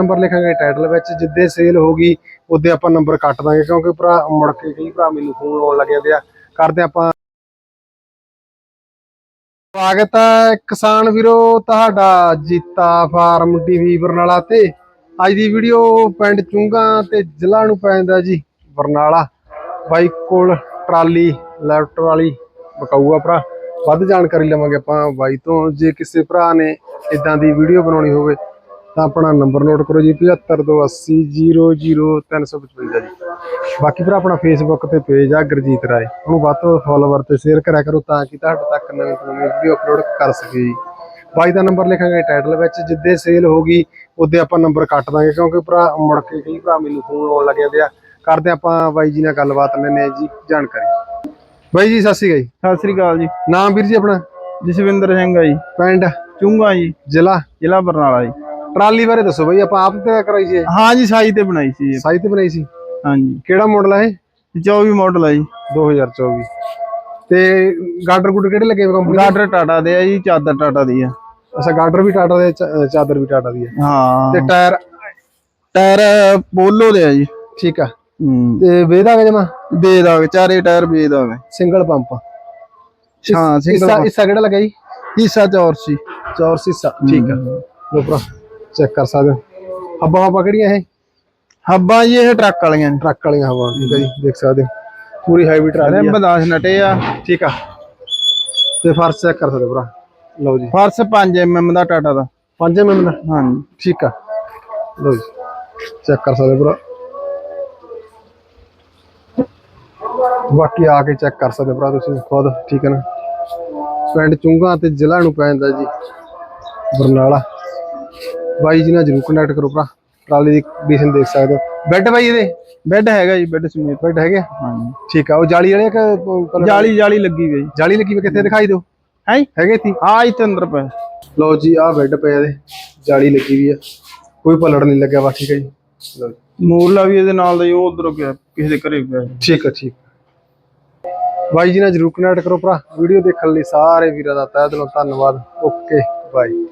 Number ਲਿਖਾਂਗੇ title ਵਿੱਚ, ਜਿੱਦੇ ਸੇਲ ਹੋਗੀ ਉਹਦੇ ਆਪਾਂ ਨੰਬਰ ਕੱਟ ਦਾਂਗੇ, ਕਿਉਂਕਿ ਭਰਾ ਮੁੜ ਕੇ ਕਈ ਭਰਾ ਮੈਨੂੰ ਫੋਨ ਆਉਣ ਲੱਗ ਜਾਂਦੇ ਆ। ਕਰਦੇ ਆਪਾਂ ਸਵਾਗਤ ਹੈ ਕਿਸਾਨ ਵੀਰੋ, ਤੁਹਾਡਾ ਜੀਤਾ ਫਾਰਮ ਟੀਵੀ ਬਰਨਾਲਾ ਤੇ। ਅੱਜ ਦੀ ਵੀਡੀਓ ਪਿੰਡ ਚੁੰਗਾ ਤੇ ਜ਼ਿਲ੍ਹਾ ਨੂੰ ਪੈਂਦਾ ਜੀ, ਬਰਨਾਲਾ। ਬਾਈ ਕੋਲ ਟਰਾਲੀ, ਲੈਫਟ ਵਾਲੀ ਬਕਾਊਆ ਭਰਾ। ਵੱਧ ਜਾਣਕਾਰੀ ਲਵਾਂਗੇ ਆਪਾਂ ਬਾਈ ਤੋਂ। ਜੇ ਕਿਸੇ ਭਰਾ ਨੇ ਇਦਾਂ ਦੀ ਵੀਡੀਓ ਬਣਾਉਣੀ ਹੋਵੇ ਤਾਂ ਆਪਣਾ ਨੰਬਰ ਨੋਟ ਕਰੋ ਜੀ 7528000355 ਜੀ। ਬਾਕੀ ਭਰਾ ਆਪਣਾ ਫੇਸਬੁੱਕ ਤੇ ਪੇਜ ਆ ਗੁਰਜੀਤ ਰਾਏ। ਉਹਨੂੰ ਵੱਧ ਤੋਂ ਫੋਲੋਵਰ ਤੇ ਸ਼ੇਅਰ ਕਰਿਆ ਕਰੋ ਤਾਂ ਕਿ ਤੁਹਾਡੇ ਤੱਕ ਨਵੀਂ ਤੋਂ ਨਵੀਂ ਵੀਡੀਓ ਅਪਲੋਡ ਕਰ ਸਕੀਏ ਜੀ। ਬਾਈ ਦਾ ਨੰਬਰ ਲਿਖਾਂਗੇ ਟਾਈਟਲ ਵਿੱਚ ਜਿੱਦੇ ਸੇਲ ਹੋਗੀ ਉਹਦੇ ਆਪਾਂ ਨੰਬਰ ਕੱਟ ਦਾਂਗੇ ਕਿਉਂਕਿ ਭਰਾ ਮੁੜ ਕੇ ਕਈ ਭਰਾ ਮੈਨੂੰ ਫੋਨ ਆਉਣ ਲੱਗ ਜਾਂਦੇ ਆ। ਕਰਦੇ ਆਪਾਂ ਬਾਈ ਜੀ ਨਾਲ ਗੱਲਬਾਤ ਲੈਣੇ ਜੀ ਜਾਣਕਾਰੀ। ਬਾਈ ਜੀ ਸਤਿ ਸ਼੍ਰੀ ਅਕਾਲ ਜੀ। ਸਤਿ ਸ੍ਰੀ ਅਕਾਲ ਜੀ। ਨਾਮ ਵੀਰ ਜੀ ਆਪਣਾ? ਜਸਵਿੰਦਰ ਸਿੰਘ ਆ ਜੀ। ਪਿੰਡ? ਚੁੰਗਾ ਜੀ। ਜ਼ਿਲ੍ਹਾ? ਜ਼ਿਲ੍ਹਾ ਬਰਨਾਲਾ ਜੀ। ਟਰਾਲੀ ਬਾਰੇ ਦੱਸੋ ਬਾਈ ਆਪਾਂ ਆਪ ਤੇ ਕਰਾਈ ਸੀ ਇਹ? ਹਾਂ ਜੀ ਸਾਈ ਤੇ ਬਣਾਈ ਸੀ ਇਹ। ਸਾਈ ਤੇ ਬਣਾਈ ਸੀ? ਹਾਂਜੀ। ਕਿਹੜਾ ਮਾਡਲ ਹੈ ਇਹ? 24 ਮਾਡਲ ਆ ਜੀ। 2024 ਤੇ ਗਾਰਡਰ ਗੁੱਡ ਕਿਹੜੇ ਲੱਗੇ ਕੰਪਨੀ ਗਾਡਰ ਟਾਟਾ ਦੇ ਆ ਜੀ ਚਾਦਰ ਟਾਟਾ ਦੀ ਆ। ਅੱਛਾ ਗਾਰਡਰ ਵੀ ਟਾਟਾ ਦੇ ਚ- ਚਾਦਰ ਵੀ ਟਾਟਾ ਦੀ ਹੈ ਹਾਂ। ਤੇ ਟਾਇਰ? ਟਾਇਰ ਪੋਲੋ ਦੇ ਆ ਜੀ। ਠੀਕ ਆ। ਹੂੰ। ਤੇ ਵੇਦਾ ਕਿ ਜਮਾ? ਬੇਦਾਗ ਚਾਰੇ ਟਾਇਰ ਬੇਦਾਗ ਸਿੰਗਲ ਪੰਪ ਹਾਂ ਹਿੱਸਾ ਸਿੰਗਲ ਹਿੱਸਾ ਕਿਹੜਾ ਲੱਗਾ ਜੀ? ਹਿੱਸਾ ਚੌਰ ਸੀ ਚੌਰ ਹਿੱਸਾ। ਠੀਕ ਆ। ਲੋ ਭਰਾ। ਚੈੱਕ ਕਰ ਸਕਦੇ ਹੋ। ਹੱਬਾਂ ਹੱਬਾਂ ਕਿਹੜੀਆਂ ਇਹ? ਹੱਬਾਂ ਜੀ ਇਹ ਟਰੱਕ ਵਾਲੀਆਂ ਨੇ ਟਰੱਕ ਵਾਲੀਆਂ ਹੱਬਾਂ ਠੀਕ ਜੀ ਦੇਖ ਸਕਦੇ ਹੋ। ਪੂਰੀ ਹੈਵੀ ਟਰਾਲੀ ਆ। ਰਿੰਬ 10 ਨਟੇ ਆ। ਠੀਕ ਆ। ਤੇ ਫਰਸ਼ ਚੈੱਕ ਕਰ ਸਕਦੇ ਹੋ ਭਰਾ। ਲਓ ਜੀ। ਫਰਸ 5 mm ਦਾ ਟਾਟਾ ਦਾ। 5 mm ਦਾ? ਹਾਂਜੀ। ਠੀਕ ਆ। ਲਓ ਜੀ। ਚੈੱਕ ਕਰ ਸਕਦੇ ਹੋ ਭਰਾ। ਬਾਕੀ ਆ ਕੇ ਚੈੱਕ ਕਰ ਸਕਦੇ ਹੋ ਭਰਾ ਤੁਸੀਂ ਖੁਦ ਠੀਕ ਹੈ ਨਾ। ਪਿੰਡ ਚੁੰਗਾ ਤੇ ਜ਼ਿਲ੍ਹਾ ਨੂੰ ਪੈਂਦਾ ਜੀ। ਬਰਨਾਲਾ। ਬਾਈ ਜੀ ਨਾਲ ਜਰੂਰ ਕੰਟੈਕਟ ਕਰੋ ਭਰਾ। ਟਰਾਲੀ ਦੀ ਕੰਡੀਸ਼ਨ ਦੇਖ ਸਕਦੇ ਹੋ। ਬੈੱਡ ਬਾਈ ਇਹਦੇ? ਬੈੱਡ ਹੈਗਾ ਜੀ ਬੈੱਡ ਸਮੇਤ ਬੈੱਡ ਹੈਗੇ ਆ? ਹਾਂਜੀ। ਠੀਕ ਆ ਉਹ ਜਾਲੀ ਵਾਲੇ ਜਾਲੀ ਜਾਲੀ ਲੱਗੀ ਹੋਈ ਜਾਲੀ ਲੱਗੀ ਵੀ ਕਿੱਥੇ ਦਿਖਾਈ ਦਿਓ? ਹੈ ਹੈਗੇ ਇੱਥੇ? ਆ ਇੱਥੇ ਅੰਦਰ ਪਿਆ ਲਓ ਜੀ ਆਹ ਬੈੱਡ ਪਿਆ ਇਹਦੇ। ਜਾਲੀ ਲੱਗੀ ਵੀ ਆ। ਕੋਈ ਪਲੜ ਨਹੀਂ ਲੱਗਿਆ ਵਾ ਠੀਕ ਹੈ ਜੀ। ਲਓ ਜੀ। ਮੂਰਲਾ ਵੀ ਇਹਦੇ ਨਾਲ ਦਾ ਹੀ ਉਹ ਉਧਰੋਂ ਗਿਆ ਕਿਸੇ ਦੇ ਘਰੇ ਪਿਆ। ਠੀਕ ਹੈ ਠੀਕ ਬਾਈ ਜੀ ਨਾਲ ਜਰੂਰ ਕਨੈਕਟ ਕਰੋ ਭਰਾ। ਵੀਡੀਓ ਦੇਖਣ ਲਈ ਸਾਰੇ ਵੀਰਾਂ ਦਾ ਤਹਿ ਦਿਲੋਂ ਧੰਨਵਾਦ। Okay bye.